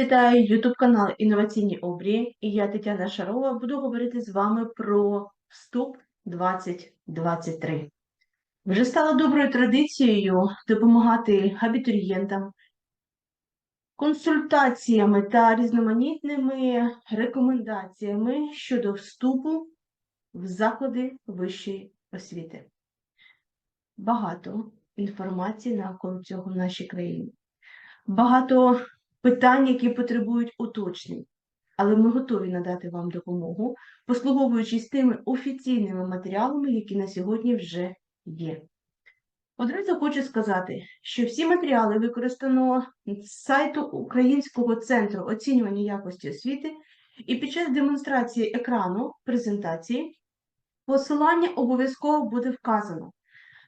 Вітає YouTube канал Інноваційні обрії і я Тетяна Шарова буду говорити з вами про вступ 2023. Вже стало доброю традицією допомагати абітурієнтам консультаціями та різноманітними рекомендаціями щодо вступу в заклади вищої освіти. Багато інформації навколо цього в нашій країні багато питань, які потребують уточнень, але ми готові надати вам допомогу, послуговуючись тими офіційними матеріалами, які на сьогодні вже є. Одразу хочу сказати, що всі матеріали використано з сайту Українського центру оцінювання якості освіти, і під час демонстрації екрану презентації посилання обов'язково буде вказано.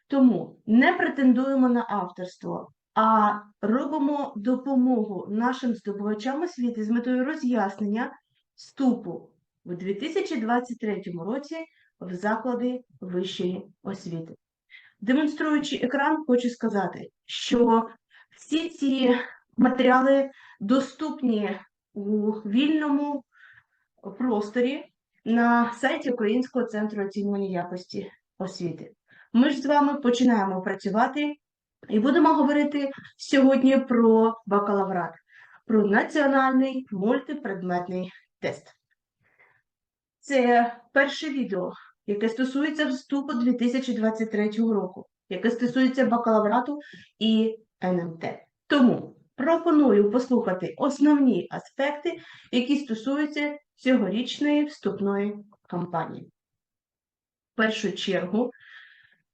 Тому не претендуємо на авторство, а робимо допомогу нашим здобувачам освіти з метою роз'яснення вступу в 2023 році в заклади вищої освіти. Демонструючи екран, хочу сказати, що всі ці матеріали доступні у вільному просторі на сайті Українського центру оцінювання якості освіти. Ми ж з вами починаємо працювати і будемо говорити сьогодні про бакалаврат, про національний мультипредметний тест. Це перше відео, яке стосується вступу 2023 року, яке стосується бакалаврату і НМТ. Тому пропоную послухати основні аспекти, які стосуються цьогорічної вступної кампанії. В першу чергу,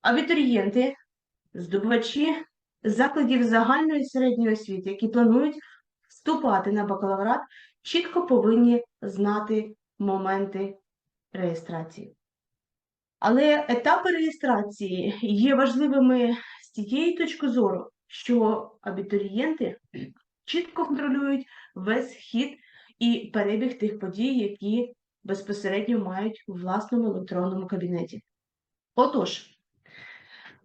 абітурієнти здобувачі закладів загальної середньої освіти, які планують вступати на бакалаврат, чітко повинні знати моменти реєстрації. Але етапи реєстрації є важливими з тієї точки зору, що абітурієнти чітко контролюють весь хід і перебіг тих подій, які безпосередньо мають у власному електронному кабінеті. Отож,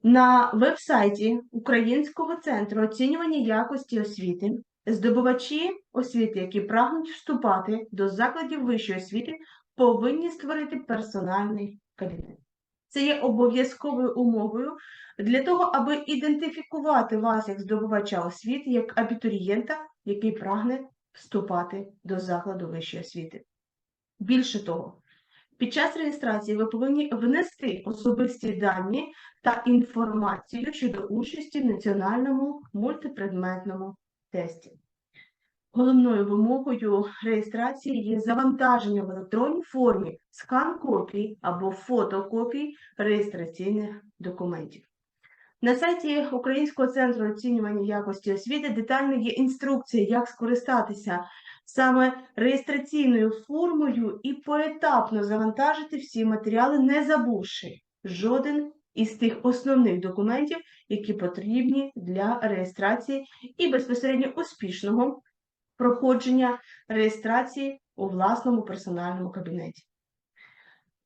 на веб-сайті Українського центру оцінювання якості освіти здобувачі освіти, які прагнуть вступати до закладів вищої освіти, повинні створити персональний кабінет. Це є обов'язковою умовою для того, аби ідентифікувати вас як здобувача освіти, як абітурієнта, який прагне вступати до закладу вищої освіти. Більше того, під час реєстрації ви повинні внести особисті дані та інформацію щодо участі в національному мультипредметному тесті. Головною вимогою реєстрації є завантаження в електронній формі скан копій або фотокопій реєстраційних документів. На сайті Українського центру оцінювання якості освіти детально є інструкція, як скористатися саме реєстраційною формою і поетапно завантажити всі матеріали, не забувши жоден із тих основних документів, які потрібні для реєстрації і безпосередньо успішного проходження реєстрації у власному персональному кабінеті.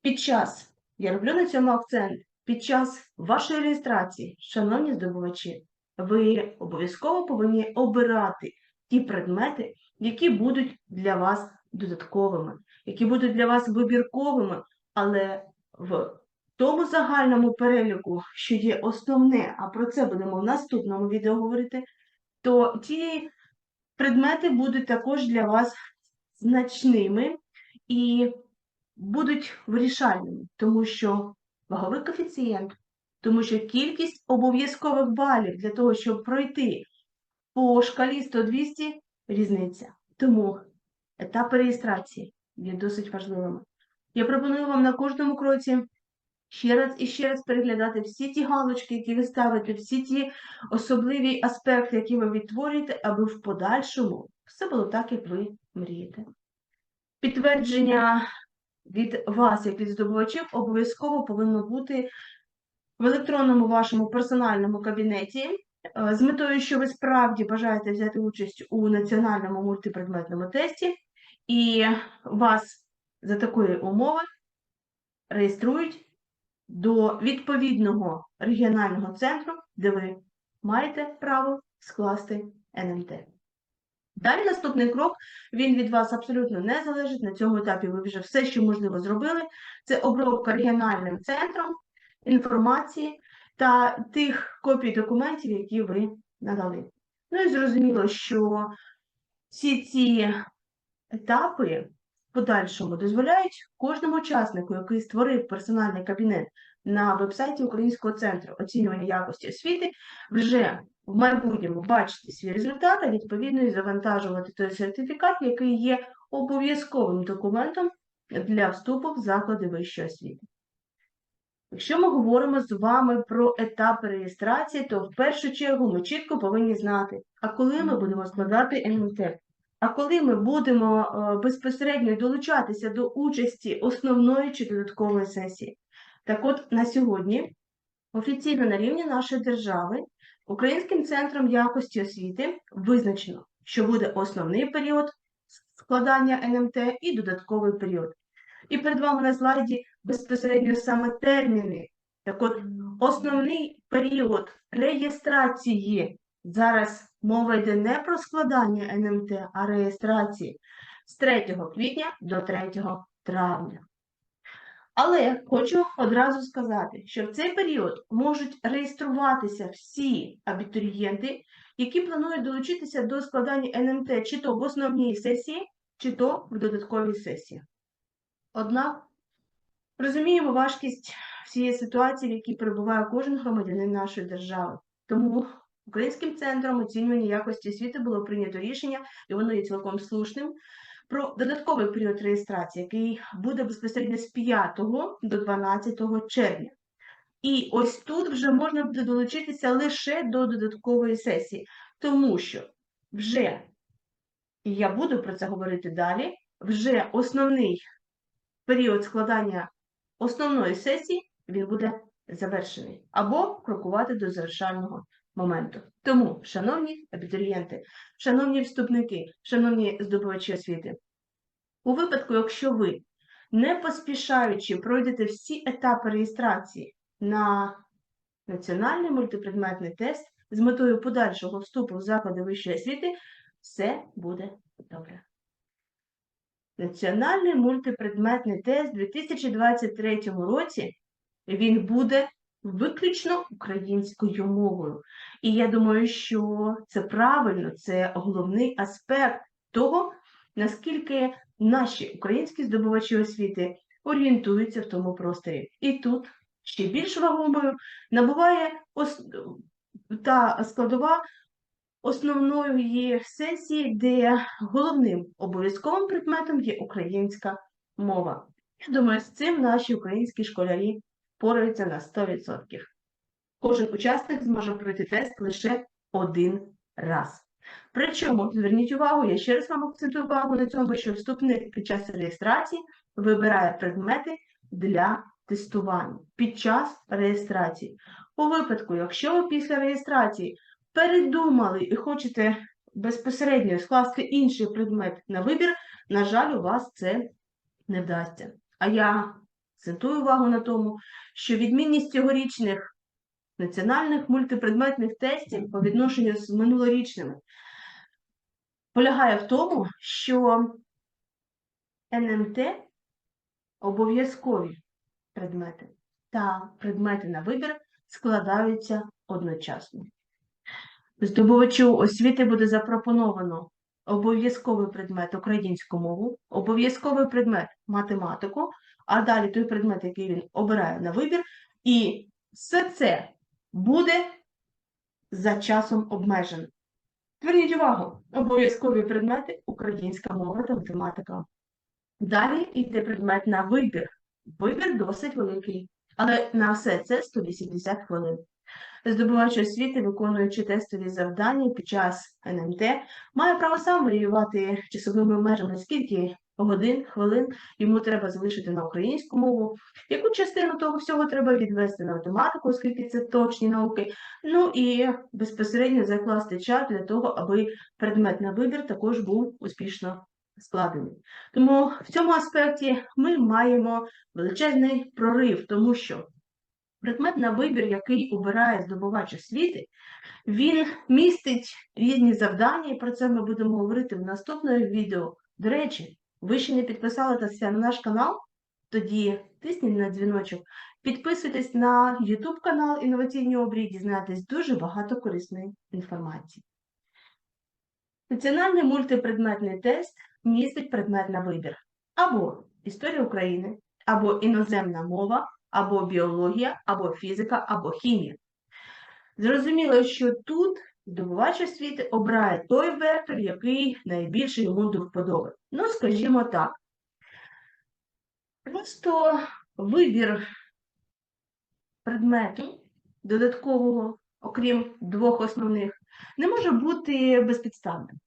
Під час, я роблю на цьому акцент, під час вашої реєстрації, шановні здобувачі, ви обов'язково повинні обирати ті предмети, які будуть для вас додатковими, які будуть для вас вибірковими, але в тому загальному переліку, що є основне, а про це будемо в наступному відео говорити, то ті предмети будуть також для вас значними і будуть вирішальними, тому що ваговий коефіцієнт, тому що кількість обов'язкових балів для того, щоб пройти по шкалі 100-200 різниця. Тому етапи реєстрації є досить важливими. Я пропоную вам на кожному кроці ще раз і ще раз переглядати всі ті галочки, які ви ставите, всі ті особливі аспекти, які ви відтворюєте, аби в подальшому все було так, як ви мрієте. Підтвердження від вас, як від здобувачів, обов'язково повинно бути в електронному вашому персональному кабінеті. Е, з метою, що ви справді бажаєте взяти участь у національному мультипредметному тесті, і вас за такої умови реєструють до відповідного регіонального центру, де ви маєте право скласти НМТ. Далі наступний крок, він від вас абсолютно не залежить. На цьому етапі ви вже все, що можливо, зробили. Це обробка регіональним центром інформації та тих копій документів, які ви надали. Ну і зрозуміло, що всі ці етапи в подальшому дозволяють кожному учаснику, який створив персональний кабінет на вебсайті Українського центру оцінювання якості освіти, вже в майбутньому бачити свій результат, а відповідно і завантажувати той сертифікат, який є обов'язковим документом для вступу в заклади вищої освіти. Якщо ми говоримо з вами про етапи реєстрації, то в першу чергу ми чітко повинні знати, а коли ми будемо складати НМТ, а коли ми будемо е, безпосередньо долучатися до участі основної чи додаткової сесії. Так от на сьогодні офіційно на рівні нашої держави Українським центром якості освіти визначено, що буде основний період складання НМТ і додатковий період. І перед вами на слайді безпосередньо саме терміни. Так от, основний період реєстрації, зараз мова йде не про складання НМТ, а реєстрації з 3 квітня до 3 травня. Але хочу одразу сказати, що в цей період можуть реєструватися всі абітурієнти, які планують долучитися до складання НМТ чи то в основній сесії, чи то в додатковій сесії. Однак розуміємо важкість всієї ситуації, в якій перебуває кожен громадянин нашої держави. Тому Українським центром оцінювання якості освіти було прийнято рішення, і воно є цілком слушним, про додатковий період реєстрації, який буде безпосередньо з 5 до 12 червня. І ось тут вже можна буде долучитися лише до додаткової сесії, тому що вже, і я буду про це говорити далі, вже основний період складання основної сесії він буде завершений або крокувати до завершального моменту. Тому, шановні абітурієнти, шановні вступники, шановні здобувачі освіти, у випадку, якщо ви не поспішаючи пройдете всі етапи реєстрації на національний мультипредметний тест з метою подальшого вступу в заклади вищої освіти, все буде добре. Національний мультипредметний тест у 2023 році він буде виключно українською мовою. І я думаю, що це правильно, це головний аспект того, наскільки наші українські здобувачі освіти орієнтуються в тому просторі. І тут ще більш вагомою набуває ос... та складова основної сесії, де головним обов'язковим предметом є українська мова. Я думаю, з цим наші українські школярі пораються на 100%. Кожен учасник зможе пройти тест лише один раз. Причому, зверніть увагу, я ще раз вам акцентую увагу на цьому, що вступник під час реєстрації вибирає предмети для тестування під час реєстрації. У випадку, якщо ви після реєстрації передумали і хочете безпосередньо скласти інший предмет на вибір, на жаль, у вас це не вдасться. А я акцентую увагу на тому, що відмінність цьогорічних національних мультипредметних тестів по відношенню з минулорічними полягає в тому, що НМТ обов'язкові предмети та предмети на вибір складаються одночасно. Здобувачу освіти буде запропоновано обов'язковий предмет українську мову, обов'язковий предмет математику, а далі той предмет, який він обирає на вибір, і все це буде за часом обмежено. Зверніть увагу, обов'язкові предмети українська мова та математика. Далі йде предмет на вибір. Вибір досить великий, але на все це 180 хвилин. Здобувач освіти, виконуючи тестові завдання під час НМТ, має право сам варіювати часовими межами, скільки годин, хвилин йому треба залишити на українську мову, яку частину того всього треба відвести на математику, оскільки це точні науки, ну і безпосередньо закласти час для того, аби предмет на вибір також був успішно складений. Тому в цьому аспекті ми маємо величезний прорив, тому що Предмет на вибір, який обирає здобувач освіти, він містить різні завдання, і про це ми будемо говорити в наступному відео. До речі, ви ще не підписалися на наш канал? Тоді тисніть на дзвіночок, підписуйтесь на YouTube канал Інноваційні обрії, дізнаєтесь дуже багато корисної інформації. Національний мультипредметний тест містить предмет на вибір або історія України, або іноземна мова, або біологія, або фізика, або хімія. Зрозуміло, що тут здобувач освіти обирає той вектор, який найбільше йому до вподоби. Ну, скажімо так. Просто вибір предмету додаткового, окрім двох основних, не може бути безпідставним.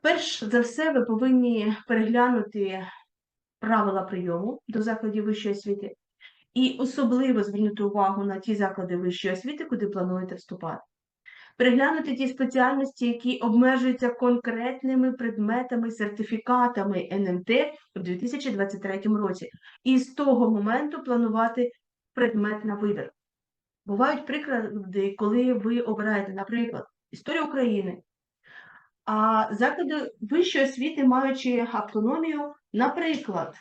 Перш за все, ви повинні переглянути правила прийому до закладів вищої освіти і особливо звернути увагу на ті заклади вищої освіти, куди плануєте вступати. Переглянути ті спеціальності, які обмежуються конкретними предметами, сертифікатами НМТ в 2023 році, і з того моменту планувати предмет на вибір. Бувають приклади, коли ви обираєте, наприклад, історію України, а заклади вищої освіти, маючи автономію, наприклад,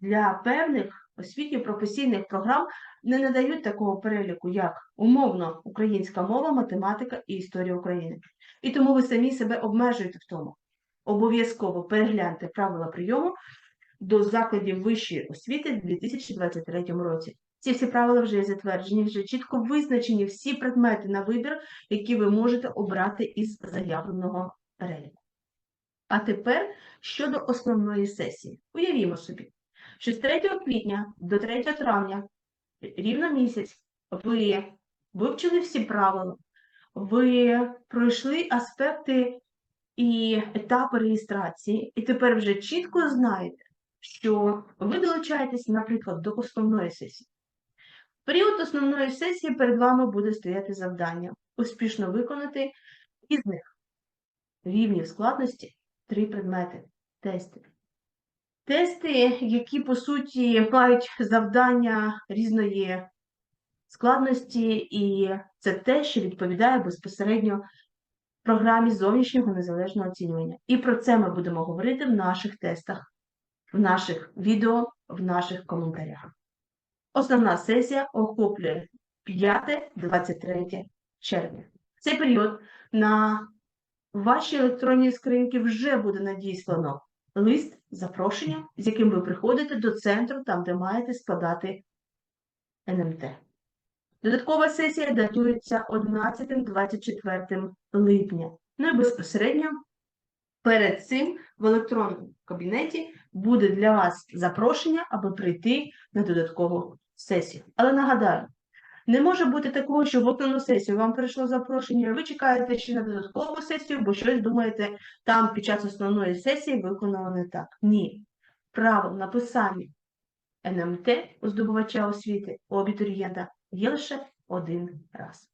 для певних освітньо професійних програм не надають такого переліку, як умовно українська мова, математика і історія України. І тому ви самі себе обмежуєте в тому. Обов'язково перегляньте правила прийому до закладів вищої освіти в 2023 році. Ці всі правила вже затверджені, вже чітко визначені всі предмети на вибір, які ви можете обрати із заявленого переліку. А тепер щодо основної сесії. Уявімо собі, що з 3 квітня до 3 травня, рівно місяць, ви вивчили всі правила, ви пройшли аспекти і етапи реєстрації, і тепер вже чітко знаєте, що ви долучаєтесь, наприклад, до основної сесії. В період основної сесії перед вами буде стояти завдання успішно виконати із них рівнів складності три предмети тести. Тести, які, по суті, мають завдання різної складності, і це те, що відповідає безпосередньо програмі зовнішнього незалежного оцінювання. І про це ми будемо говорити в наших тестах, в наших відео, в наших коментарях. Основна сесія охоплює 5-23 червня. Цей період на вашій електронній скринці вже буде надіслано лист запрошення, з яким ви приходите до центру, там, де маєте складати НМТ. Додаткова сесія датується 11-24 липня. Ну і безпосередньо перед цим в електронному кабінеті буде для вас запрошення, аби прийти на додаткову сесію. Але нагадаю, не може бути такого, що в основну сесію вам прийшло запрошення, ви чекаєте ще на додаткову сесію, бо щось думаєте, там під час основної сесії виконано не так. Ні. Право написання НМТ у здобувача освіти у абітурієнта є лише один раз.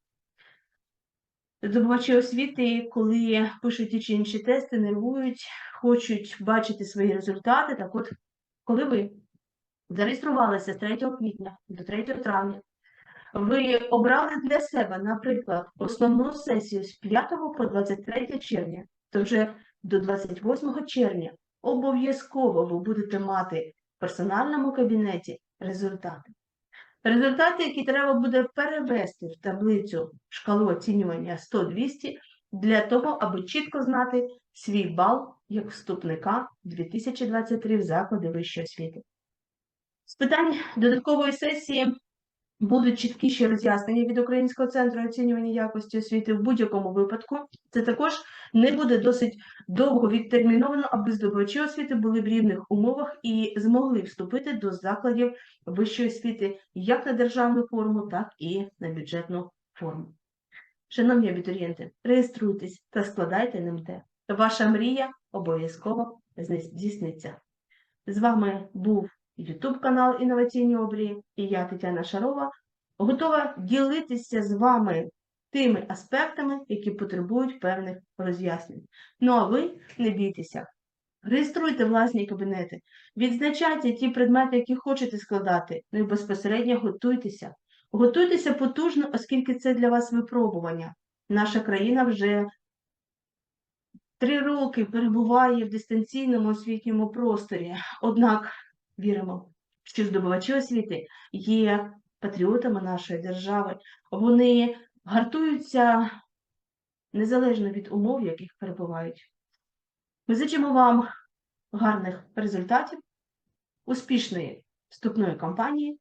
Здобувачі освіти, коли пишуть ті чи інші тести, нервують, хочуть бачити свої результати. Так от, коли ви зареєструвалися з 3 квітня до 3 травня, ви обрали для себе, наприклад, основну сесію з 5 по 23 червня, то вже до 28 червня обов'язково ви будете мати в персональному кабінеті результати. Результати, які треба буде перевести в таблицю шкалу оцінювання 100-200, для того, аби чітко знати свій бал як вступника 2023 в заклади вищої освіти. З питань додаткової сесії будуть чіткіші роз'яснення від Українського центру оцінювання якості освіти в будь-якому випадку. Це також не буде досить довго відтерміновано, аби здобувачі освіти були в рівних умовах і змогли вступити до закладів вищої освіти як на державну форму, так і на бюджетну форму. Шановні абітурієнти, реєструйтесь та складайте НМТ. Ваша мрія обов'язково здійсниться. З вами був YouTube канал Інноваційні обрії і я, Тетяна Шарова, готова ділитися з вами тими аспектами, які потребують певних роз'яснень. Ну а ви не бійтеся, Реєструйте власні кабінети, відзначайте ті предмети, які хочете складати, ну і безпосередньо готуйтеся. Готуйтеся потужно, оскільки це для вас випробування. Наша країна вже три роки перебуває в дистанційному освітньому просторі. Однак віримо, що здобувачі освіти є патріотами нашої держави. Вони гартуються незалежно від умов, в яких перебувають. Ми зичимо вам гарних результатів, успішної вступної кампанії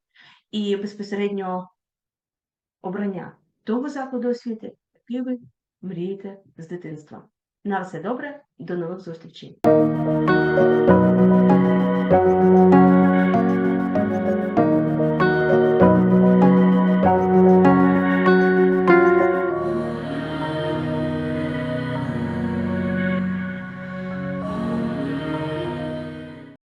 і безпосередньо обрання того закладу освіти, який ви мрієте з дитинства. На все добре, до нових зустрічей!